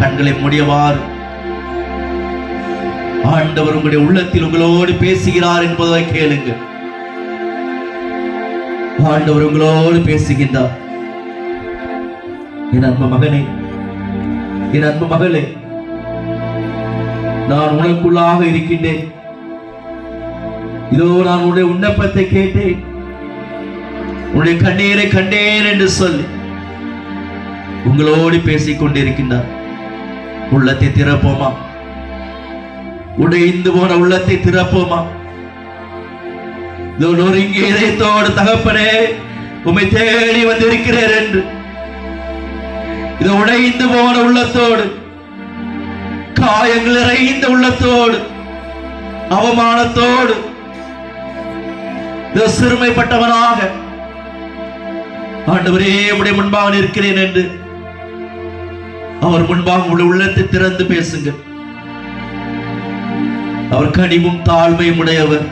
கண்களை முடியவாறு. ஆண்டவர் உங்களுடைய உள்ளத்தில் உங்களோடு பேசுகிறார் என்பதை கேளுங்க ஆண்டவர் உங்களோடு பேசுகின்றார். என் அன்பு மகனே என் அன்பு மகளே நான் உனக்குள்ளாக இருக்கின்றேன். இதோ நான் உன்னுடைய விண்ணப்பத்தை கேட்டேன். உன்னுடைய கண்ணீரை கண்டேன் என்று சொல்லி உங்களோடு பேசிக் கொண்டிருக்கின்றார் உள்ளத்தை திறப்போமா? உடைந்து போன உள்ளத்தை திறப்போமா? இதோ நொறுங்கிய இதயத்தோடு தகப்பனே உமை தேடி வந்திருக்கிறேன் என்று. இது உடைந்து போன உள்ளத்தோடு காயங்கள் இறைந்த உள்ளத்தோடு அவமானத்தோடு இதோ சிறுமைப்பட்டவனாக ஆண்டவரே உடைய முன்பாக நிற்கிறேன் என்று. அவர் முன்பாக உங்களுடைய உள்ளத்தை திறந்து பேசுங்க அவர் கனிவும் தாழ்மையும் உடையவர்.